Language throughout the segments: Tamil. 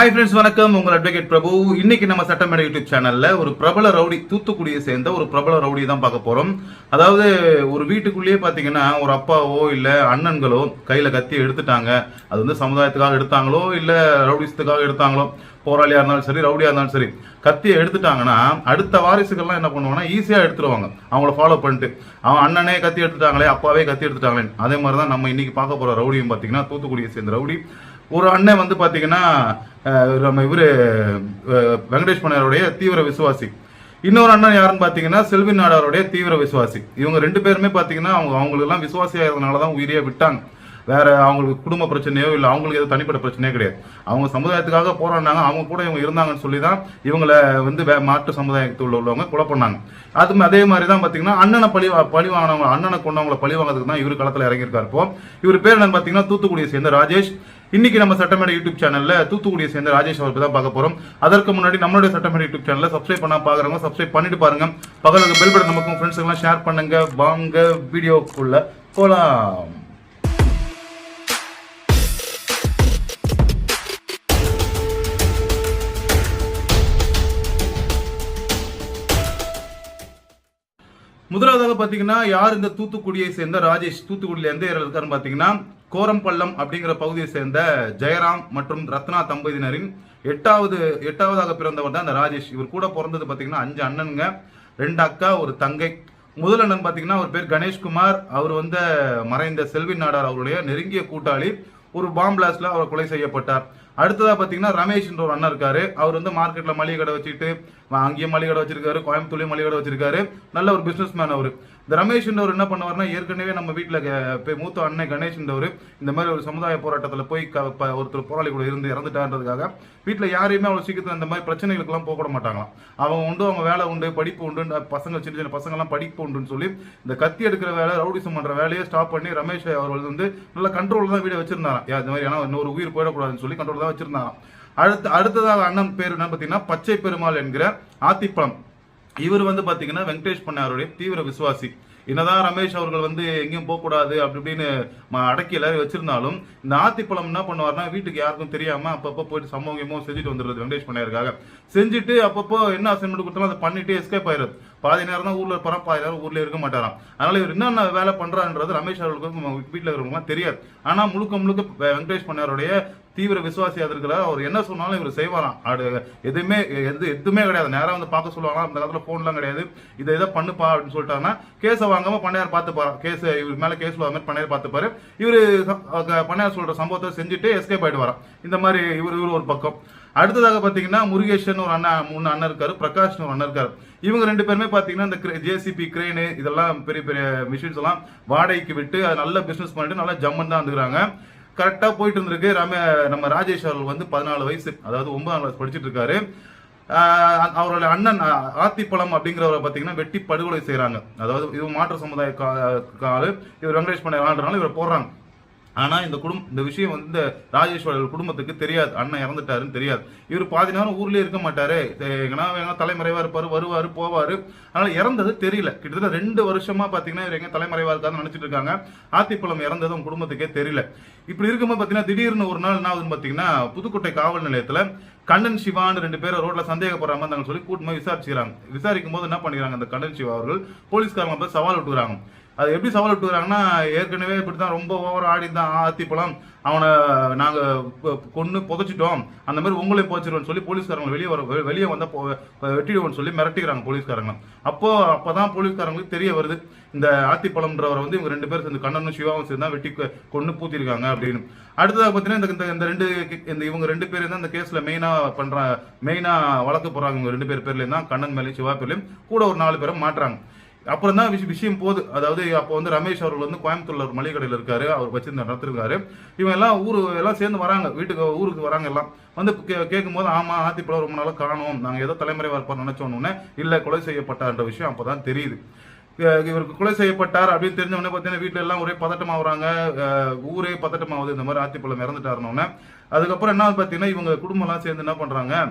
ஹாய் ஃப்ரெண்ட்ஸ் வணக்கம். உங்கள் அட்வொகேட் பிரபு. இன்னைக்கு நம்ம சட்டமேடை யூடியூப் சேனல்ல ஒரு பிரபல ரவுடி தூத்துக்குடியை சேர்ந்த ஒரு பிரபல ரவுடி தான் பார்க்க போறோம். அதாவது ஒரு வீட்டுக்குள்ளேயே பாத்தீங்கன்னா ஒரு அப்பாவோ இல்ல அண்ணன்களோ கையில கத்தி எடுத்துட்டாங்க. அது வந்து சமுதாயத்துக்காக எடுத்தாங்களோ இல்ல ரவுடிசத்துக்காக எடுத்தாங்களோ போராளியா இருந்தாலும் சரி ரவுடியா இருந்தாலும் சரி கத்தியை எடுத்துட்டாங்கன்னா அடுத்த வாரிசுகள்லாம் என்ன பண்ணுவாங்கன்னா ஈஸியா எடுத்துருவாங்க. அவங்கள ஃபாலோ பண்ணிட்டு அவன் அண்ணனே கத்தி எடுத்துட்டாங்களே அப்பாவே கத்தி எடுத்துட்டாங்களே அதே மாதிரி தான் நம்ம இன்னைக்கு பார்க்க போற ரவுடியும் பார்த்தீங்கன்னா தூத்துக்குடியை சேர்ந்த ரவுடி. ஒரு அண்ணன் வந்து பாத்தீங்கன்னா நம்ம இவரு வெங்கடேஷ் பண்ணாருடைய தீவிர விசுவாசி. இன்னொரு அண்ணன் யாருன்னு பாத்தீங்கன்னா செல்வி நாடாருடைய தீவிர விசுவாசி. இவங்க ரெண்டு பேருமே பாத்தீங்கன்னா அவங்க அவங்களுக்கு எல்லாம் இருந்தனால தான் உயிரியே விட்டாங்க. வேற அவங்களுக்கு குடும்ப பிரச்சனையோ இல்லை அவங்களுக்கு எதுவும் தனிப்பட்ட பிரச்சனையோ கிடையாது. அவங்க சமுதாயத்துக்காக போராடினாங்க அவங்க கூட இவங்க இருந்தாங்கன்னு சொல்லி தான் இவங்கள வந்து வே- மாற்று சமுதாயத்தில் உள்ளவங்க கொலை பண்ணாங்க. அது அதே மாதிரி தான் பாத்தீங்கன்னா அண்ணனை பழி பழி வாங்கினவங்க அண்ணனை கொண்டவங்கள பழி வாங்குறதுக்கு தான் இவர் களத்தில் இறங்கியிருக்காரு. இப்போ இவர் பேர் என்னன்னு பாத்தீங்கன்னா தூத்துக்குடியை சேர்ந்த ராஜேஷ். இன்னைக்கு நம்ம சட்டமேடை யூடியூப் சேனல்ல தூத்துக்குடியை சேர்ந்த ராஜேஷ் அவருக்கு தான் பார்க்க போறோம். அதற்கு முன்னாடி நம்மளுடைய சட்டமேடை யூடியூப் சேனல்ல சப்ஸ்கிரைப் பண்ணா பாக்குறவங்க சப்ஸ்கிரைப் பண்ணிட்டு பாருங்க. பக்கத்துல பெல் பட்டன் நமக்கும் ஃப்ரெண்ட்ஸ் எல்லாம் ஷேர் பண்ணுங்க. வாங்க வீடியோக்குள்ள போலாம். முதலாவதாக பார்த்தீங்கன்னா யார் இந்த தூத்துக்குடியை சேர்ந்த ராஜேஷ் தூத்துக்குடியில் எந்த ஏரியால இருக்காருன்னு பார்த்தீங்கன்னா கோரம்பள்ளம் அப்படிங்கிற பகுதியை சேர்ந்த ஜெயராம் மற்றும் ரத்னா தம்பதியினரின் எட்டாவது எட்டாவதாக பிறந்தவர் தான் இந்த ராஜேஷ். இவர் கூட பிறந்தது பார்த்தீங்கன்னா அஞ்சு அண்ணனுங்க ரெண்டு அக்கா ஒரு தங்கை. முதல் அண்ணன் பார்த்தீங்கன்னா அவர் பேர் கணேஷ்குமார். அவர் வந்து மறைந்த செல்வி நாடார் அவருடைய நெருங்கிய கூட்டாளி. ஒரு பாம் பிளாஸ்ட்ல அவர் கொலை செய்யப்பட்டார். அடுத்ததா பார்த்தீங்கன்னா ரமேஷ்ன்ற ஒரு அண்ணன் இருக்காரு. அவர் வந்து மார்க்கெட்ல மளிகை கடை வச்சுட்டு அங்கேயும் மளிகை கடை வச்சிருக்காரு கோயம்புத்தூர்லயும் மளிகை கடை வச்சிருக்காரு. நல்ல ஒரு பிசினஸ் மேன் அவரு. இந்த ரமேஷ்ன்றவர் என்ன பண்ணுவார்னா ஏற்கனவே நம்ம வீட்டில் போய் மூத்த அண்ணன் கணேஷ்ன்றவர் இந்த மாதிரி ஒரு சமுதாய போராட்டத்தில் போய் க- ப- ஒருத்தர் போராளி கூட இருந்து இறந்துட்டான்றதுக்காக வீட்டில் யாரையுமே அவ்வளோ சீக்கிரத்தில் இந்த மாதிரி பிரச்சனைகளுக்கெல்லாம் போக கூட மாட்டாங்களாம். அவங்க உண்டு அவங்க வேலை உண்டு படிப்பு உண்டு பசங்க சின்ன சின்ன பசங்கள்லாம் படிப்பு உண்டுன்னு சொல்லி இந்த கத்தி எடுக்கிற வேலை ரவுடிசம் பண்ணுற வேலையை ஸ்டாப் பண்ணி ரமேஷ் அவர்கள் வந்து நல்ல கண்ட்ரோல் தான் வீடியோ வச்சிருந்தாராம். இந்த மாதிரி ஏன்னா இன்னொரு உயிர் போயிடக்கூடாதுன்னு சொல்லி கண்ட்ரோல் தான் வச்சிருந்தாராம். அடுத்து அடுத்ததாக அண்ணன் பேர் என்ன பார்த்தீங்கன்னா பச்சை பெருமாள் என்கிற ஆத்திப்பழம். இவர் வந்து பார்த்தீங்கன்னா வெங்கடேஷ் பண்ணாருடைய தீவிர விசுவாசி. என்னதான் ரமேஷ் அவர்கள் வந்து எங்கேயும் போகக்கூடாது அப்படி இப்படின்னு அடக்கி எல்லாரும் வச்சிருந்தாலும் இந்த ஆத்திப்பழம் என்ன பண்ணுவார்னா வீட்டுக்கு யாருக்கும் தெரியாம அப்பப்போ போயிட்டு சமூகமோ செஞ்சுட்டு வந்துடுறது வெங்கடேஷ் பண்ணாருக்காக செஞ்சுட்டு அப்பப்போ என்ன அசைன்மெண்ட் கொடுத்தாலும் அதை பண்ணிட்டு எஸ்கேப் ஆயிடுறது. பாதி நேரம் தான் ஊர்ல இருப்பாராம் பாதி நேரம் ஊர்ல இருக்க மாட்டாராம். அதனால இவர் என்னென்ன வேலை பண்ணுறான்றது ரமேஷ் அவர்களுக்கு வீட்டில் இருக்கிறவங்களாம் தெரியாது. ஆனா முழுக்க முழுக்க வெங்கடேஷ் பண்ணாருடைய தீவிர விசுவாசியாக இருக்கிற அவர் என்ன சொன்னாலும் இவர் செய்வாராம். அது எதுவுமே எது எதுவுமே கிடையாது. நேராக வந்து பார்க்க சொல்லுவாங்க அந்த காலத்தில் ஃபோன்லாம் கிடையாது. இதை இதை பண்ணுப்பா அப்படின்னு சொல்லிட்டாங்கன்னா கேஸை வாங்காமல் பண்ணையார் பார்த்துப்பாரு கேஸ் இவர் மேலே கேஸ் மாதிரி பண்ணையார் பார்த்துப்பாரு. இவரு பண்ணையார் சொல்கிற சம்பவத்தை செஞ்சுட்டு எஸ்கேப் ஆகிட்டு வரான். இந்த மாதிரி இவர் இவர் ஒரு பக்கம். அடுத்ததாக பார்த்தீங்கன்னா முருகேஷன் ஒரு அண்ணா மூணு அண்ணன் இருக்காரு. பிரகாஷ்னு ஒரு அண்ணன் இருக்காரு. இவங்க ரெண்டு பேருமே பார்த்தீங்கன்னா இந்த ஜேசிபி கிரெயின் இதெல்லாம் பெரிய பெரிய மிஷின்ஸ் எல்லாம் வாடகைக்கு விட்டு அது நல்ல பிஸ்னஸ் பண்ணிட்டு நல்லா ஜம்மன் தான் வந்துக்கிறாங்க கரெக்டா போயிட்டு இருந்திருக்கு. ரம நம்ம ராஜேஷ் அவர்கள் வந்து பதினாலு வயசு அதாவது ஒன்பதாம் கிளாஸ் படிச்சுட்டு இருக்காரு. அவரோட அண்ணன் ஆத்திப்பழம் அப்படிங்கிறவரை பார்த்தீங்கன்னா வெட்டி படுகொலை செய்கிறாங்க அதாவது இவர் மாற்று சமுதாய கா- காலு இவர் வெங்கடேஷ் பண்ண வாழ்றதுனால இவர் போடுறாங்க. ஆனால் இந்த குடும்பம் இந்த விஷயம் வந்து இந்த ராஜேஸ்வரர் குடும்பத்துக்கு தெரியாது. அண்ணன் இறந்துட்டாருன்னு தெரியாது. இவர் பாதி நேரம் ஊர்லேயே இருக்க மாட்டாரு. எங்கன்னா எங்கன்னா தலைமறைவா இருப்பாரு வருவாரு போவாரு. ஆனால் இறந்தது தெரியல. கிட்டத்தட்ட ரெண்டு வருஷமா பார்த்தீங்கன்னா இவர் எங்க தலைமறைவா இருக்காருன்னு நினைச்சிட்டு இருக்காங்க. ஆத்திப்பழம் இறந்தது அவங்க குடும்பத்துக்கே தெரியல. இப்படி இருக்கும்போது பார்த்தீங்கன்னா திடீர்னு ஒரு நாள் என்ன ஆகுதுன்னு பார்த்தீங்கன்னா புதுக்கோட்டை காவல் நிலையத்தில் கண்ணன் சிவான்னு ரெண்டு பேரும் ரோட்ல சந்தேகப்படுற மாதிரி சொல்லி கூட்டமாக போய் விசாரிச்சுக்கிறாங்க. விசாரிக்கும் போது என்ன பண்ணிக்கிறாங்க அந்த கண்ணன் சிவா அவர்கள் போலீஸ்காரங்க போய் சவால் விட்டுக்கிறாங்க. அது எப்படி சவால் விட்டுக்கிறாங்கன்னா ஏற்கனவே இப்படித்தான் ரொம்ப ஓவர் ஆடி தான் ஆத்திப்பழம் அவனை நாங்கள் கொ- புதைச்சிட்டோம். அந்த மாதிரி உங்களையும் போச்சிருவோம்னு சொல்லி போலீஸ்காரங்க வெளியே வர வெளியே வந்தால் போ- வெட்டிடுவோம்னு சொல்லி மிரட்டிக்கிறாங்க போலீஸ்காரங்க அப்போ தான் போலீஸ்காரங்களுக்கு தெரிய வருது. இந்த ஆத்திப்பழம்ன்றவரை வந்து இவங்க ரெண்டு பேரும் சேர்ந்து கண்ணனும் சிவாவும் சேர்ந்து தான் வெட்டி கொண்டு பூத்திருக்காங்க அப்படின்னு. அடுத்ததாக பார்த்தீங்கன்னா இந்த- இந்த இந்த ரெண்டு இந்த இவங்க ரெண்டு பேரும் தான் இந்த கேஸில் மெயினாக பண்ணுற மெயினாக வழக்கு போகிறாங்க இவங்க ரெண்டு பேர் பேர்லேயும் தான். கண்ணன் மேலேயும் சிவா பேர்லேயும் கூட ஒரு நாலு பேரை மாட்டுறாங்க. அப்புறம் தான் விஷயம் விஷயம் போகுது. அதாவது அப்போ வந்து ரமேஷ் அவர்கள் வந்து கோயம்புத்தூர்ல ஒரு மளிகை கடையில் இருக்காரு. அவர் வச்சிருந்த நடத்திருக்காரு. இவங்க எல்லாம் ஊரு எல்லாம் சேர்ந்து வராங்க. வீட்டுக்கு ஊருக்கு வராங்க எல்லாம். வந்து கே- கேட்கும் போது ஆமா ஆத்திப்பழம் ரொம்ப நாளாக காணும். நாங்கள் ஏதோ தலைமுறை இருப்பார் நினைச்சோன்னு இல்லை கொலை செய்யப்பட்டார்ன்ற விஷயம் அப்போதான் தெரியுது. இவருக்கு கொலை செய்யப்பட்டார் அப்படின்னு தெரிஞ்ச உடனே பார்த்தீங்கன்னா வீட்டில் எல்லாம் ஒரே பதட்டமாகறாங்க ஊரே பதட்டமாகுது. இந்த மாதிரி ஆத்திப்பழம் இறந்துட்டாருன்னு அதுக்கப்புறம் என்ன பார்த்தீங்கன்னா இவங்க குடும்பம்லாம் சேர்ந்து என்ன பண்றாங்க?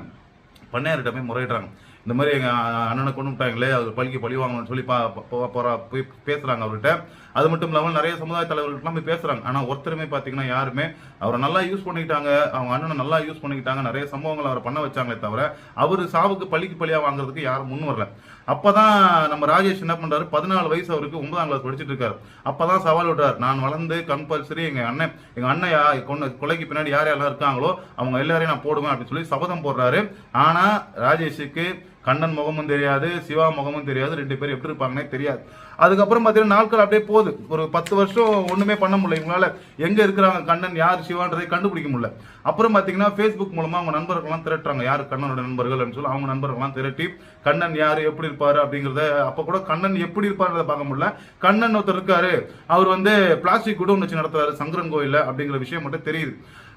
பண்ணையார்கிட்ட போய் முறையிடுறாங்க. இந்த மாதிரி எங்கள் அண்ணனை கொண்டு விட்டாங்களே அவர் பழிக்கு பழி வாங்கணும்னு சொல்லி பா- போகிறா போய் பேசுகிறாங்க அவர்கிட்ட. அது மட்டும் இல்லாமல் நிறைய சமுதாய தலைவர்கள்லாம் போய் பேசுகிறாங்க ஆனால் ஒருத்தருமே பார்த்தீங்கன்னா யாருமே அவரை நல்லா யூஸ் பண்ணிக்கிட்டாங்க அவங்க அண்ணனை நல்லா யூஸ் பண்ணிக்கிட்டாங்க நிறைய சம்பவங்கள் அவரை பண்ண வச்சாங்களே தவிர அவர் சாவுக்கு பழிக்கு பழியாக வாங்குறதுக்கு யாரும் முன் வரல. அப்போ தான் நம்ம ராஜேஷ் என்ன பண்ணுறாரு பதினாலு வயசு அவருக்கு ஒன்பதாம் கிளாஸ் படிச்சுட்டு இருக்காரு. அப்பதான் சவால் விடுறார். நான் வளர்ந்து கம்பல்சரி எங்கள் அண்ணன் எங்கள் அண்ணன் யா கொண்டு கொலைக்கு பின்னாடி யார் யாரெல்லாம் இருக்காங்களோ அவங்க எல்லாரையும் நான் போடுவேன் அப்படின்னு சொல்லி சபதம் போடுறாரு. ஆனால் ராஜேஷுக்கு கண்ணன் முகமும் தெரியாது சிவா முகமும் தெரியாது ரெண்டு பேரும் எப்படி இருப்பாங்கன்னே தெரியாது. அதுக்கப்புறம் பார்த்தீங்கன்னா நாட்கள் அப்படியே போகுது. ஒரு பத்து வருஷம் ஒன்றுமே பண்ண முடியல. இவங்களால எங்கே இருக்கிறாங்க கண்ணன் யார் சிவான்றதை கண்டுபிடிக்க முடியல. அப்புறம் பார்த்தீங்கன்னா ஃபேஸ்புக் மூலமாக அவங்க நண்பர்கள்லாம் திரட்டுறாங்க. யார் கண்ணனோட நண்பர்கள்னு சொல்லி அவங்க நண்பர்கள்லாம் திரட்டி கண்ணன் யார் எப்படி இருப்பார் அப்படிங்கிறத அப்போ கூட கண்ணன் எப்படி இருப்பார்ன்றத பார்க்க முடியல. கண்ணன் ஒருத்தர் இருக்காரு. அவர் வந்து பிளாஸ்டிக் குடோன் வச்சு நடத்துறாரு சங்கரன் கோயிலில் அப்படிங்கிற விஷயம் மட்டும் தெரியுது.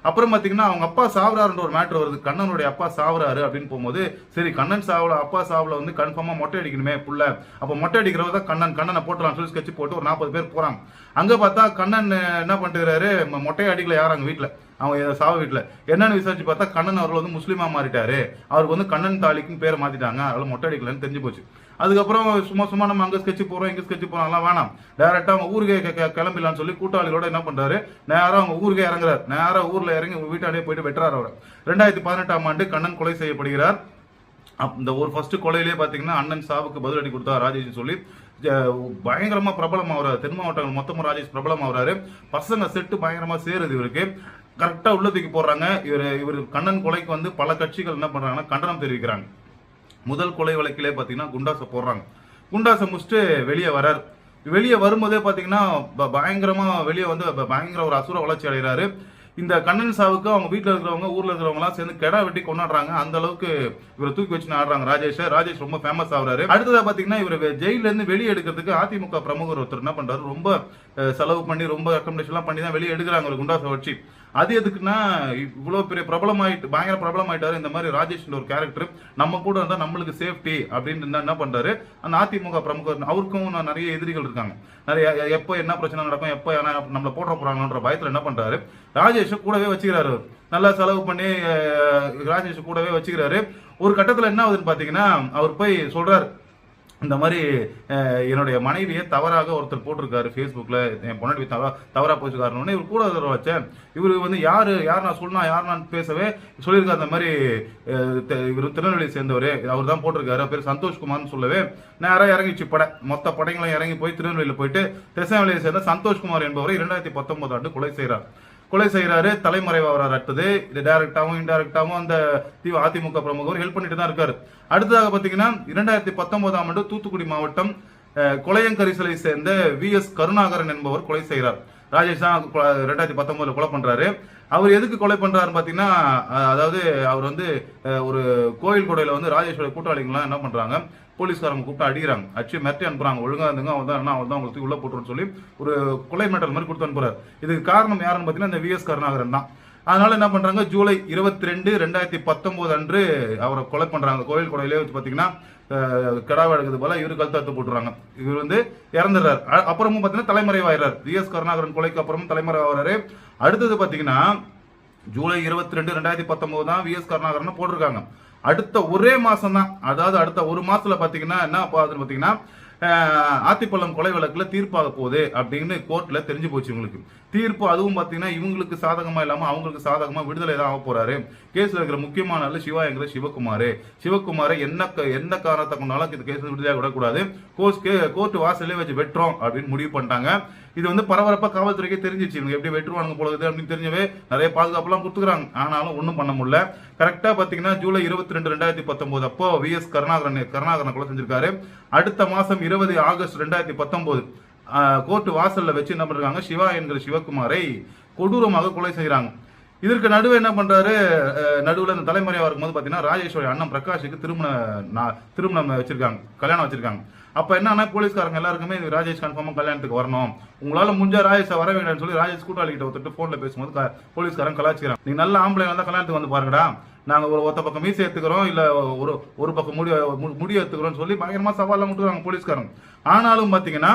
அப்புறம் பாத்தீங்கன்னா அவங்க அப்பா சாவறாருன்ற ஒரு மேட்ரு வருது. கண்ணனுடைய அப்பா சாவறாரு அப்படின்னு போகும்போது சரி கண்ணன் சாவல அப்பா சாவல வந்து கன்ஃபார்மா மொட்டை அடிக்கணுமே புள்ள. அப்ப மொட்டை அடிக்கிறவ தான் கண்ணன். கண்ணனை போட்டலாம் சொல்லி ஸ்கெட்ச் போட்டு ஒரு நாற்பது பேர் போறாங்க அங்க பார்த்தா கண்ணன் என்ன பண்ணிட்டுறாரு மொட்டை அடிக்கல யார் அங்க வீட்டுல அவங்க சாவ வீட்டில் என்னன்னு விசாரிச்சு பார்த்தா கண்ணன் அவர்கள் வந்து முஸ்லீமா மாறிட்டாரு. அவருக்கு வந்து கண்ணன் தாலிக்கும் பேரை மாத்திட்டாங்க. அதனால மொட்டை அடிக்கலன்னு தெரிஞ்சு போச்சு. அதுக்கப்புறம் சும்மா சும்மா நம்ம அங்கே ஸ்கெட்ச் போகிறோம் இங்கே ஸ்கெட்ச் போகிறோம் எல்லாம் வேணாம். டேரெக்டாக அவங்க ஊருக்கே கிளம்பிடலான்னு சொல்லி கூட்டாளிகளோட என்ன பண்ணுறாரு நேராக அவங்க ஊருக்கே இறங்குறாரு. நேராக ஊரில் இறங்கி உங்க வீட்டாலே போயிட்டு வெட்டுறாரு அவர். ரெண்டாயிரத்தி பதினெட்டாம் ஆண்டு கண்ணன் கொலை செய்யப்படுகிறார். அப்- இந்த ஒரு ஃபர்ஸ்ட் கொலையிலே பார்த்தீங்கன்னா அண்ணன் சாவுக்கு பதிலடி கொடுத்தா ராஜேஷ் சொல்லி. பயங்கரமாக பிரபலம் ஆகிறார் தென் மாவட்டங்கள் மொத்தமாக ராஜேஷ் பிரபலம் ஆகிறாரு பசங்க செட்டு பயங்கரமாக சேருது இவருக்கு. கரெக்டா உள்ளதுக்கு போடுறாங்க. இவர் இவர் கண்ணன் கொலைக்கு வந்து பல கட்சிகள் என்ன பண்றாங்கன்னா கண்டனம் தெரிவிக்கிறாங்க. முதல் கொலை வழக்கிலே பாத்தீங்கன்னா குண்டாசை போடுறாங்க. குண்டாசை முடிச்சுட்டு வெளியே வரார். வெளியே வரும்போதே பாத்தீங்கன்னா ப- பயங்கரமா வெளியே வந்து பயங்கர ஒரு அசுர வளர்ச்சி அடைகிறாரு. இந்த கண்ணன் சாவுக்கு அவங்க வீட்டில் இருக்கிறவங்க ஊர்ல இருக்கிறவங்கலாம் சேர்ந்து கெடா வெட்டி கொண்டாடுறாங்க. அந்த அளவுக்கு இவரை தூக்கி வச்சு ஆடுறாங்க ராஜேஷ். ராஜேஷ் ரொம்ப ஃபேமஸ் ஆகுறாரு. அடுத்ததாக பாத்தீங்கன்னா இவர் ஜெயிலேருந்து வெளியே எடுக்கிறதுக்கு அதிமுக பிரமுகர் ஒருத்தர் என்ன பண்றாரு? ரொம்ப செலவு பண்ணி ரொம்ப அக்கமடேஷன்லாம் பண்ணி தான் வெளியே எடுக்கிறாங்க ஒரு குண்டாசை வச்சு. அது எதுக்குன்னா இவ்வளோ பெரிய பிரபலமாயிட்டு பயங்கர பிரபலம் ஆயிட்டாரு இந்த மாதிரி ராஜேஷ்ன்ற ஒரு கேரக்டர் நம்ம கூட இருந்தால் நம்மளுக்கு சேஃப்டி அப்படின்னு இருந்தா என்ன பண்ணுறாரு அந்த அதிமுக பிரமுகர் அவருக்கும் நான் நிறைய எதிரிகள் இருக்காங்க. நிறைய எப்போ என்ன பிரச்சனை நடக்கும் எப்போ ஏன்னா நம்மளை போடுற போகிறாங்கன்ற பயத்தில் என்ன பண்ணுறாரு ராஜேஷ் கூடவே வச்சுக்கிறாரு நல்லா செலவு பண்ணி ராஜேஷ் கூடவே வச்சுக்கிறாரு. ஒரு கட்டத்தில் என்ன ஆகுதுன்னு பார்த்தீங்கன்னா அவர் போய் சொல்கிறார் இந்த மாதிரி என்னுடைய மனைவியை தவறாக ஒருத்தர் போட்டிருக்காரு ஃபேஸ்புக்கில் என் பொன்னாடி தவ தவறாக போச்சுக்காருன்னு இவர் கூட வச்சேன். இவர் வந்து யார் யார் நான் சொல்லணும் யார் நான் பேசவே சொல்லியிருக்காரு. அந்த மாதிரி இவர் திருநெல்வேலியை சேர்ந்தவர். அவர் தான் போட்டிருக்காரு. பேர் சந்தோஷ்குமார்னு சொல்லவே நேராக இறங்கிச்சு படை. மொத்த படைங்களும் இறங்கி போய் திருநெல்வேலியில் போயிட்டு திசைவேலியை சேர்ந்த சந்தோஷ்குமார் என்பவரை இரண்டாயிரத்தி பத்தொன்பது ஆண்டு கொலை செய்கிறார். கொலை செய்கிறாரு தலைமறைவாகிறார் அடுத்தது இது டைரக்டாகவும் இன்டைரக்டாகவும் அந்த தி- அதிமுக பிரமுகர் ஹெல்ப் பண்ணிட்டு தான் இருக்காரு. அடுத்ததாக பார்த்தீங்கன்னா இரண்டாயிரத்தி பத்தொன்பதாம் ஆண்டு தூத்துக்குடி மாவட்டம் கொலையங்கரிசலை சேர்ந்த வி எஸ் கருணாகரன் என்பவர் கொலை செய்கிறார் ராஜேஷ் தான் கொ- ரெண்டாயிரத்தி பத்தொன்பதுல கொலை பண்றாரு. அவர் எதுக்கு கொலை பண்றாருன்னு பாத்தீங்கன்னா அதாவது அவர் வந்து ஒரு கோயில் கொடையில வந்து ராஜேஷோட கூட்டாளிகள்லாம் என்ன பண்றாங்க? போலீஸ்காரங்க கூப்பிட்டு அடிக்கிறாங்க. அடிச்சு மிரட்டி அனுப்புறாங்க. ஒழுங்கா இருந்துங்க அவன் தான் என்ன அவன் தான் உங்களுக்கு தூக்கி உள்ள போட்டுருன்னு சொல்லி ஒரு கொலை மெட்டல் மாதிரி கொடுத்து அனுப்புறாரு. இதுக்கு காரணம் யாருன்னு பாத்தீங்கன்னா இந்த விஎஸ் கருணாகரன் தான். அதனால என்ன பண்றாங்க? ஜூலை இருபத்தி ரெண்டு ரெண்டாயிரத்தி பத்தொன்பது அன்று அவரை கொலை பண்றாங்க. கோயில் கொலையிலே வச்சு பாத்தீங்கன்னா கிடா கிடாவா எடுக்கிறது போல இவரு கழுத்தாத்து போட்டுறாங்க. இவர் வந்து இறந்துடுறாரு. அப்புறமும் பாத்தீங்கன்னா தலைமறைவாயிறாரு. வி. எஸ். கருணாகரன் கொலைக்கு அப்புறமும் தலைமறைவாகிறாரு அடுத்தது பாத்தீங்கன்னா ஜூலை இருபத்தி ரெண்டு ரெண்டாயிரத்தி பத்தொன்பது தான் வி. எஸ். கருணாகரன் போட்டிருக்காங்க. அடுத்த ஒரே மாசம் தான் அதாவது அடுத்த ஒரு மாசத்துல பாத்தீங்கன்னா என்ன ஆகுதுன்னு பாத்தீங்கன்னா ஆத்திப்பள்ளம் கொலை வழக்கில் தீர்ப்பாக போகுது அப்படின்னு கோர்ட்டில் தெரிஞ்சு போச்சு இவங்களுக்கு. தீர்ப்பு அதுவும் பார்த்தீங்கன்னா இவங்களுக்கு சாதகமாக இல்லாமல் அவங்களுக்கு சாதகமாக விடுதலை தான் ஆக போகிறாரு கேஸில் இருக்கிற முக்கியமான ஆள் சிவா என்கிற சிவகுமார். சிவகுமாரை என்ன க- என்ன காரணத்தை கொண்டாலும் இந்த கேஸ் விடுதலையாக விடக்கூடாது. கோர்ட்ஸ்க்கு கோர்ட் வாசலே வச்சு வெட்டுறோம் அப்படின்னு முடிவு பண்ணிட்டாங்க. இது வந்து பரபரப்பா காவல்துறைக்கே தெரிஞ்சிச்சு. இவங்க எப்படி வெட்டுருவாங்க போலது அப்படின்னு தெரிஞ்சவே நிறைய பாதுகாப்புலாம் கொடுத்துக்கிறாங்க. ஆனாலும் ஒன்றும் பண்ண முடியல. கரெக்டா பாத்தீங்கன்னா ஜூலை இருபத்தி ரெண்டு ரெண்டாயிரத்தி பத்தொன்பது அப்போ வி. எஸ். கருணாகரன் கருணாகரன் கொலை செஞ்சிருக்காரு. அடுத்த மாசம் இருபது ஆகஸ்ட் ரெண்டாயிரத்தி பத்தொன்பது கோர்ட்டு வாசல்ல வச்சு என்ன பண்றாங்க? சிவா என்கிற சிவகுமாரை கொடூரமாக கொலை செய்கிறாங்க. இதற்கு நடுவே என்ன பண்றாரு? நடுவில் இந்த தலைமுறையாக இருக்கும்போது பார்த்தீங்கன்னா ராஜேஸ்வரி அண்ணன் பிரகாஷுக்கு திருமண திருமணம் வச்சிருக்காங்க. கல்யாணம் வச்சிருக்காங்க. அப்போ என்னன்னா போலீஸ்காரங்க எல்லாருக்குமே ராஜேஷ் கன்ஃபார்மாக கல்யாணத்துக்கு வரணும். உங்களால் முடிஞ்ச ராஜேஷை வர வேண்டாம்னு சொல்லி ராஜேஷ் கூட்டாளிகிட்ட ஒருத்தர் ஃபோனில் பேசும்போது க- போலீஸ்காரன் கலாச்சிக்கிறான் நீங்கள் நல்ல ஆம்பளை வந்தா கல்யாணத்துக்கு வந்து பாருங்கடா. நாங்கள் ஒரு ஒத்த பக்கம் மீசை எடுத்துக்கிறோம் இல்லை ஒரு ஒரு பக்கம் முடி மு- முடி எடுத்துக்கிறோம் சொல்லி பயங்கரமாக சவால்லாம் முட்டுறாங்க போலீஸ்காரன் ஆனாலும் பார்த்தீங்கன்னா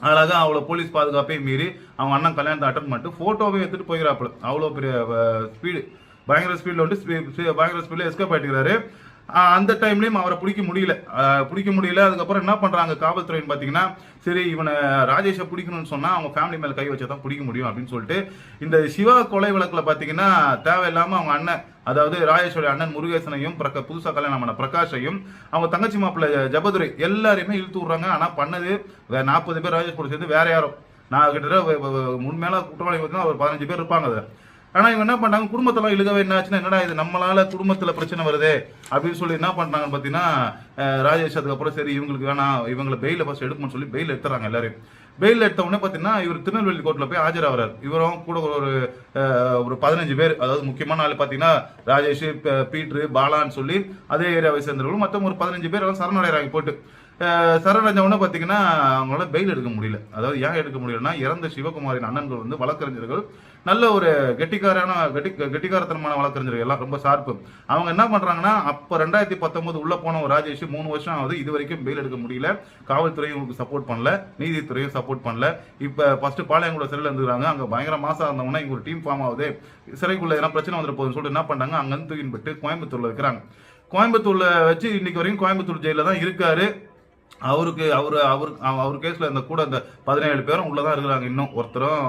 அழகா அவ்வளோ போலீஸ் பாதுகாப்பையும் மீறி அவங்க அண்ணன் கல்யாணத்தை அட்டன் பண்ணிட்டு ஃபோட்டோவே எடுத்துட்டு போயிடறாப்புல அவ்வளோ பெரிய ஸ்பீடு பயங்கர ஸ்பீடில் வந்து பயங்கர ஸ்பீடில் எஸ்கேப் ஆகிட்டுக்கிறாரு அந்த டைம்லயும் அவரை பிடிக்க முடியல. பிடிக்க முடியல. அதுக்கப்புறம் என்ன பண்றாங்க காவல்துறைன்னு பாத்தீங்கன்னா சரி இவனை ராஜேஷை பிடிக்கணும்னு சொன்னா அவங்க ஃபேமிலி மேல கை வச்சா தான் பிடிக்க முடியும் அப்படின்னு சொல்லிட்டு இந்த சிவா கொலை வழக்குல பாத்தீங்கன்னா தேவையில்லாம அவங்க அண்ணன் அதாவது ராஜேஷோட அண்ணன் முருகேசனையும் பிரக புதுசா கல்யாணம் பண்ண பிரகாஷையும் அவங்க தங்கச்சி மாப்பிள்ள ஜபதுரை எல்லாரையுமே இழுத்து விடுறாங்க. ஆனா பண்ணது நாற்பது பேர் ராஜேஷ் கூட சேர்ந்து வேற யாரும் நான் கிட்டத்தட்ட முன்மேல குற்றவாளி பார்த்தீங்கன்னா ஒரு பதினஞ்சு பேர் இருப்பாங்க அதை ஆனால் இவங்க என்ன பண்ணுறாங்க குடும்பத்தெல்லாம் இழுகவே என்ன ஆச்சுன்னா என்னடா இது நம்மளால குடும்பத்தில் பிரச்சனை வருது? அப்படின்னு சொல்லி என்ன பண்ணுறாங்கன்னு பார்த்தீங்கன்னா ராஜேஷ் அதுக்கப்புறம் சரி இவங்களுக்கு வேணாம் இவங்களை பெயில ஃபஸ்ட் எடுக்கணும்னு சொல்லி பெயில் எடுத்துறாங்க எல்லாரையும். பெயில் எடுத்த உடனே பார்த்தீங்கன்னா இவர் திருநெல்வேலி கோர்ட்டில் போய் ஆஜராகிறார் இவரும் கூட ஒரு ஒரு பதினஞ்சு பேர் அதாவது முக்கியமான ஆள் பார்த்தீங்கன்னா ராஜேஷ் பீட்ரு பாலான்னு சொல்லி அதே ஏரியாவை சேர்ந்தவர்களும் மற்ற ஒரு பதினஞ்சு பேர் எல்லாம் சரணடைகிறாங்க போட்டு சரணடைஞ்சவொன்னே பார்த்தீங்கன்னா அவங்களால பெயில் எடுக்க முடியல. அதாவது ஏன் எடுக்க முடியலன்னா இறந்த சிவகுமாரின் அண்ணன்கள் வந்து வழக்கறிஞர்கள் நல்ல ஒரு கெட்டிக்காரான கெட்டி கெட்டிக்காரத்தனமான வழக்கறிஞர்கள் எல்லாம் ரொம்ப ஷார்ப்பு அவங்க என்ன பண்ணுறாங்கன்னா அப்போ ரெண்டாயிரத்தி பத்தொம்போது உள்ளே போன ஒரு ராஜேஷ் மூணு வருஷம் ஆகுது இது வரைக்கும் பெயில் எடுக்க முடியல. காவல்துறையும் உங்களுக்கு சப்போர்ட் பண்ணல நீதித்துறையும் சப்போர்ட் பண்ணல. இப்போ ஃபஸ்ட்டு பாளையங்குட சிறையில் இருந்துக்கிறாங்க அங்கே பயங்கர மாசம் இருந்தவங்கன்னா இங்கே ஒரு டீம் ஃபார்ம் ஆகுது. சிறைக்குள்ளே எதனா பிரச்சனை வந்துட போகுதுன்னு சொல்லிட்டு என்ன பண்ணாங்க அங்கேருந்து தூக்கின்னு போயிட்டு கோயம்புத்தூரில் வச்சு இன்னைக்கு வரைக்கும் கோயம்புத்தூர் ஜெயிலில் தான் இருக்காரு. அவருக்கு அவர் அவர் அவர் கேஸில் இந்த கூட இந்த பதினேழு பேரும் உள்ளே தான் இருக்கிறாங்க இன்னும். ஒருத்தரும்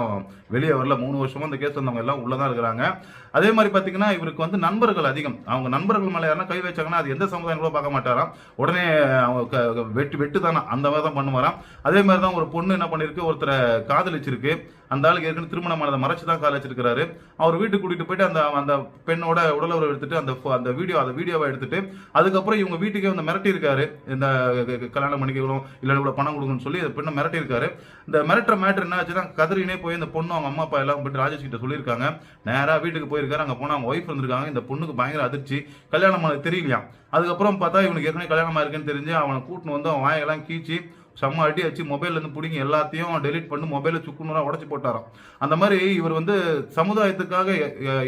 வெளியே வரல. மூணு வருஷமும் இந்த கேஸ் வந்தவங்க எல்லாம் உள்ளே தான் இருக்கிறாங்க. அதே மாதிரி பார்த்தீங்கன்னா இவருக்கு வந்து நண்பர்கள் அதிகம். அவங்க நண்பர்கள் மேலே யாரா கை வச்சாங்கன்னா அது எந்த சமுதாயம் கூட பார்க்க மாட்டாராம். உடனே அவங்க க- வெட்டு வெட்டு தானே அந்த மாதிரி தான் பண்ணுவாராம். அதே மாதிரி தான் ஒரு பொண்ணு என்ன பண்ணியிருக்கு ஒருத்தரை காதலிச்சிருக்கு. அந்த ஆளுக்கு ஏற்கனவே திருமணமானதை மறைச்சு தான் காதலிச்சிருக்கிறாரு. அவர் வீட்டுக்கு கூட்டிகிட்டு போயிட்டு அந்த அந்த பெண்ணோட உடலுறவு எடுத்துட்டு அந்த அந்த வீடியோ அந்த வீடியோவை எடுத்துட்டு அதுக்கப்புறம் இவங்க வீட்டுக்கே வந்து மிரட்டி இருக்காரு இந்த க- பண்ணிக்கணும் இல்லை இவ்வளோ பணம் கொடுக்கணும்னு சொல்லி பெண்ணை மிரட்டியிருக்காரு. இந்த மிரட்டுற மேட்டர் என்ன ஆச்சுன்னா கதிரினே போய் இந்த பொண்ணு அவங்க அம்மா அப்பா எல்லாம் போயிட்டு ராஜேஷ் கிட்ட சொல்லியிருக்காங்க. நேராக வீட்டுக்கு போயிருக்காரு அங்கே போனால் அவங்க ஒய்ஃப் இருந்திருக்காங்க. இந்த பொண்ணுக்கு பயங்கர அதிர்ச்சி. கல்யாணம் தெரியலையா அதுக்கப்புறம் பார்த்தா இவனுக்கு ஏற்கனவே கல்யாணமாக இருக்குன்னு தெரிஞ்சு அவனை கூட்டின்னு வந்து அவன் வாயெல்லாம் கீச்சி செம்ம அடி வச்சு மொபைல்லேருந்து பிடிங்கி எல்லாத்தையும் டெலீட் பண்ணி மொபைலை சுக்குநூறா உடச்சி போட்டாராம். அந்த மாதிரி இவர் வந்து சமுதாயத்துக்காக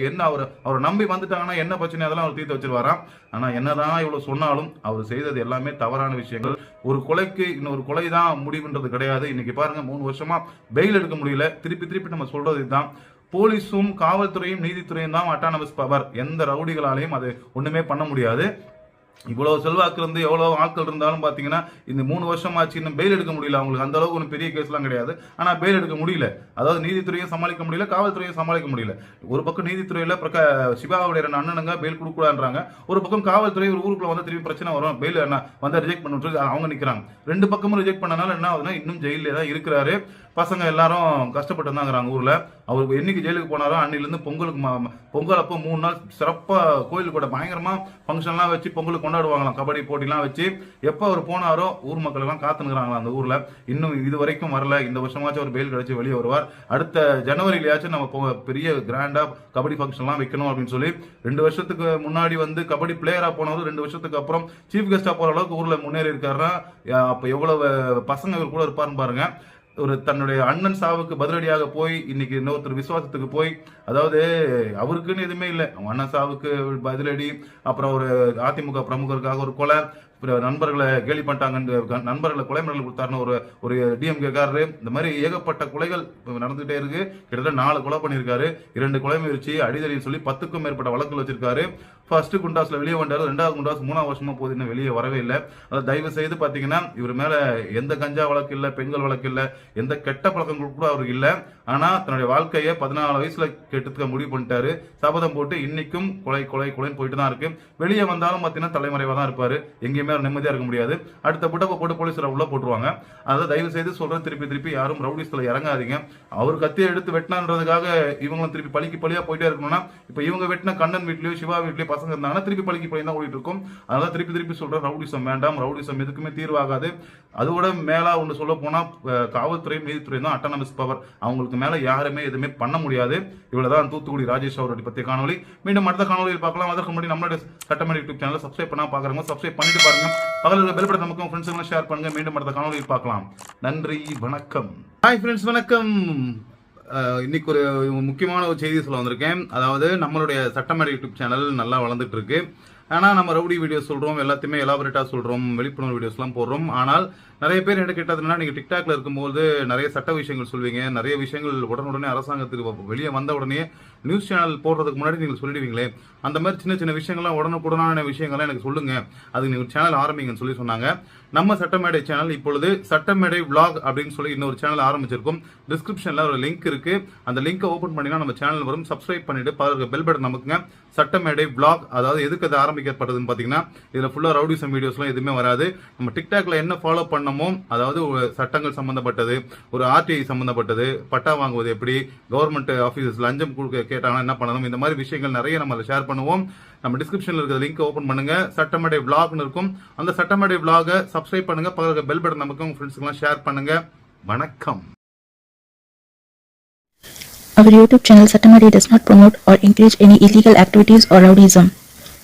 என்ன அவர் அவரை நம்பி வந்துட்டாங்கன்னா என்ன பிரச்சனை? அதெல்லாம் அவர் தீர்த்து வச்சிருவாராம். ஆனால் என்னதான் இவ்வளோ சொன்னாலும் அவர் செய்தது எல்லாமே தவறான விஷயங்கள். ஒரு கொலைக்கு இன்னொரு கொலை தான் முடிவுன்றது கிடையாது. இன்னைக்கு பாருங்க மூணு வருஷமா பெயில் எடுக்க முடியல. திருப்பி திருப்பி நம்ம சொல்றது இதுதான். போலீஸும் காவல்துறையும் நீதித்துறையும் தான் அட்டானமஸ் பவர் எந்த ரவுடிகளாலையும் அது ஒண்ணுமே பண்ண முடியாது. இவ்வளவு செல்வாக்கு இருந்து எவ்வளவு ஆட்கள் இருந்தாலும் பாத்தீங்கன்னா இந்த மூணு வருஷம் ஆச்சு இன்னும் பெயில் எடுக்க முடியல. அவங்களுக்கு அந்த அளவுக்கு ஒன்றும் பெரிய கேஸ்லாம் கிடையாது. ஆனா பெயில் எடுக்க முடியல. அதாவது நீதித்துறையும் சமாளிக்க முடியல காவல்துறையும் சமாளிக்க முடியல. ஒரு பக்கம் நீதித்துறையில பிரக சிவாவுடைய ரெண்டு அண்ணனுங்க பெயில் கொடுக்கூடாதுன்றாங்க ஒரு பக்கம் காவல்துறை ஒரு ஊருக்குள்ள வந்து திரும்பி பிரச்சனை வரும். பெயில் என்ன வந்து ரிஜெக்ட் பண்ணுறது அவங்க நிற்கிறாங்க ரெண்டு பக்கமும் ரிஜெக்ட் பண்ணனால என்ன ஆகுதுன்னா இன்னும் ஜெயிலே தான் இருக்கிறாரு. பசங்க எல்லாரும் கஷ்டப்பட்டு தாங்கிறாங்க ஊர்ல. அவர் என்னைக்கு ஜெயிலுக்கு போனாரோ அன்னிலிருந்து பொங்கலுக்கு பொங்கல் அப்போ மூணு நாள் சிறப்பாக கோயில் கூட பயங்கரமா ஃபங்க்ஷன்லாம் வச்சு பொங்கலுக்கு கொண்டாடுவாங்களாம். கபடி போட்டிலாம் வச்சு எப்போ அவர் போனாரோ ஊர் மக்கள் எல்லாம் காத்துனுக்குறாங்களாம் அந்த ஊர்ல. இன்னும் இது வரைக்கும் வரல. இந்த வருஷமாச்சும் அவர் பெயில் கிடைச்சி வெளியே வருவார். அடுத்த ஜனவரியிலேயாச்சும் நம்ம பெரிய கிராண்டா கபடி ஃபங்க்ஷன்லாம் வைக்கணும் அப்படின்னு சொல்லி ரெண்டு வருஷத்துக்கு முன்னாடி வந்து கபடி பிளேயரா போனவர் ரெண்டு வருஷத்துக்கு அப்புறம் சீஃப் கெஸ்டா போற அளவுக்கு ஊர்ல முன்னேறி இருக்காருன்னா அப்போ அப்ப எவ்வளவு பசங்க இவர் கூட இருப்பாருன்னு பாருங்க. ஒரு தன்னுடைய அண்ணன் சாவுக்கு பதிலடியாக போய் இன்னைக்கு இன்னொருத்தர் விசுவாசத்துக்கு போய் அதாவது அவருக்குன்னு எதுவுமே இல்லை. அவங்க அண்ணன் சாவுக்கு பதிலடி அப்புறம் ஒரு அதிமுக பிரமுகருக்காக ஒரு கொலை நண்பர்களை கேலி பண்ணிட்டாங்க நண்பர்களை கொலை மிரல் கொடுத்தாருன்னு ஒரு ஒரு டிஎம்கேக்காரரு இந்த மாதிரி ஏகப்பட்ட கொலைகள் நடந்துகிட்டே இருக்கு. கிட்டத்தட்ட நாலு கொலை பண்ணியிருக்காரு. இரண்டு கொலை முயற்சி அடிதடின்னு சொல்லி பத்துக்கும் மேற்பட்ட வழக்குகள் வச்சிருக்காரு. ஃபர்ஸ்ட் குண்டாஸ்ல வெளியே வந்தாரு ரெண்டாவது குண்டாஸ் மூணாவது வருஷமா போது இன்னும் வெளியே வரவே இல்லை. அதாவது தயவு செய்து பாத்தீங்கன்னா இவர் மேல எந்த கஞ்சா வழக்கு இல்லை பெண்கள் வழக்கு இல்லை எந்த கெட்ட பழக்கங்கள் கூட அவருக்கு இல்லை. ஆனா தன்னுடைய வாழ்க்கையை பதினாலு வயசுல கெட்டுக்க முடிவு பண்ணிட்டாரு. சபதம் போட்டு இன்னைக்கும் கொலை கொலை கொலைன்னு போயிட்டு தான் இருக்கு. வெளியே வந்தாலும் பாத்தீங்கன்னா தலைமறைவா தான் இருப்பாரு. எங்கேயுமே அவர் நிம்மதியா இருக்க முடியாது. அடுத்த புட்டப்ப போட்டு போலீஸ்ல உள்ள போட்டுருவாங்க. அதை தயவு செய்து சொல்றேன் திருப்பி திருப்பி யாரும் ரவுடிஸ்ல இறங்காதீங்க. அவர் கத்தியை எடுத்து வெட்டினான்றதுக்காக இவங்களும் திருப்பி பழிக்கு பழியா போயிட்டே இருக்கணும்னா இப்ப இவங்க வெட்டின கண்ணன் வீட்லயோ சிவா வீட்லயோ பசங்க இருந்தாங்கன்னா திருப்பி பழிக்கு பழி தான் ஓடிட்டு இருக்கும். அதனால திருப்பி திருப்பி சொல்றேன் ரவுடிசம் வேண்டாம் ரவுடிசம் எதுக்குமே தீர்வாகாது. அதோட மேலா ஒன்று சொல்ல போனா காவல்துறை நீதித்துறை தான் அட்டானமஸ் பவர் அவங்களுக்கு மேல யாருமே எதுவுமே பண்ண முடியாது. இவ்வளவுதான் தூத்துக்குடி ராஜேஷ் அவருடைய பத்திய காணொலி மீண்டும் அடுத்த காணொலியில் பார்க்கலாம். அதற்கு முன்னாடி நம்மளுடைய சட்டமன்ற யூடியூப் சேனலை சப்ஸ்கிரைப் பண்ணா பாக்குறவங்க சப்ஸ்கிரைப் பண்ணிட்டு பாருங்க. பக்கத்தில் பெல் பட்டன் நமக்கும் ஃப்ரெண்ட்ஸுங்களும் ஷேர் பண்ணுங்க. மீண்டும் அடுத்த காணொலியில் பார்க்கலாம். நன்றி வணக்கம். ஹாய் ஃப்ரெண்ட்ஸ் வணக்கம். அஹ், இன்னைக்கு ஒரு முக்கியமான ஒரு செய்தி சொல்ல வந்திருக்கேன். அதாவது நம்மளுடைய சட்டமேடை யூடியூப் சேனல் நல்லா வளர்ந்துட்டு இருக்கு. ஆனால் நம்ம ரவுடி வீடியோ சொல்கிறோம் எல்லாத்தையுமே எலாபரேட்டாக சொல்கிறோம் விழிப்புணர்வு வீடியோஸ்லாம் போடுறோம். ஆனால் நிறைய பேர் என்ன கேட்டதுன்னா நீங்கள் டிக்டாக்ல இருக்கும்போது நிறைய சட்ட விஷயங்கள் சொல்வீங்க. நிறைய விஷயங்கள் உடனுடனே அரசாங்கத்துக்கு வெளியே வந்த உடனே நியூஸ் சேனல் போடுறதுக்கு முன்னாடி நீங்கள் சொல்லிடுவீங்களே. அந்த மாதிரி சின்ன சின்ன விஷயங்கள்லாம் உடனுக்குடனான விஷயங்கள்லாம் எனக்கு சொல்லுங்க. அதுக்கு நீங்கள் சேனல் ஆரம்பிங்கன்னு சொல்லி சொன்னாங்க. நம்ம சட்டமேடை சேனல் இப்பொழுது சட்டமேடை விளாக் அப்படின்னு சொல்லி இன்னொரு சேனல் ஆரம்பிச்சிருக்கும். டிஸ்கிரிப்ஷன்ல ஒரு லிங்க் இருக்கு. அந்த லிங்கை ஓப்பன் பண்ணினா நம்ம சேனல் வரும். சப்ஸ்கிரைப் பண்ணிட்டு பாருங்க பெல் பட்டன் நமக்குங்க சட்டமேடை விளாக் அதாவது எதுக்கு அது ஆரம்பிக்கப்பட்டதுன்னு பாத்தீங்கன்னா இதுல ஃபுல்லா ரவுடிசம் வீடியோஸ்லாம் எதுவுமே வராது. நம்ம டிக்டாக்ல என்ன ஃபாலோ பண்ணமோ அதாவது ஒரு சட்டங்கள் சம்மந்தப்பட்டது ஒரு ஆர்டிஐ சம்மந்தப்பட்டது பட்டா வாங்குவது எப்படி கவர்மெண்ட் ஆஃபீஸஸ் லஞ்சம் கொடுக்க கேட்டாங்கன்னா என்ன பண்ணணும் இந்த மாதிரி விஷயங்கள் நிறைய நம்ம ஷேர் பண்ணுவோம். நம்ம டிஸ்கிரிப்ஷனில் இருக்கிற லிங்க் ஓப்பன் பண்ணுங்க. சட்டமடை விளாக்னு இருக்கும். அந்த சட்டமேடை விளாகை சப்ஸ்கிரைப் பண்ணுங்க. பக்கத்துல பெல் பட்டன் நமக்கு உங்கள் ஃப்ரெண்ட்ஸ்க்குலாம் ஷேர் பண்ணுங்க. வணக்கம். Our YouTube channel Satamari does not promote or encourage any illegal activities or rowdyism.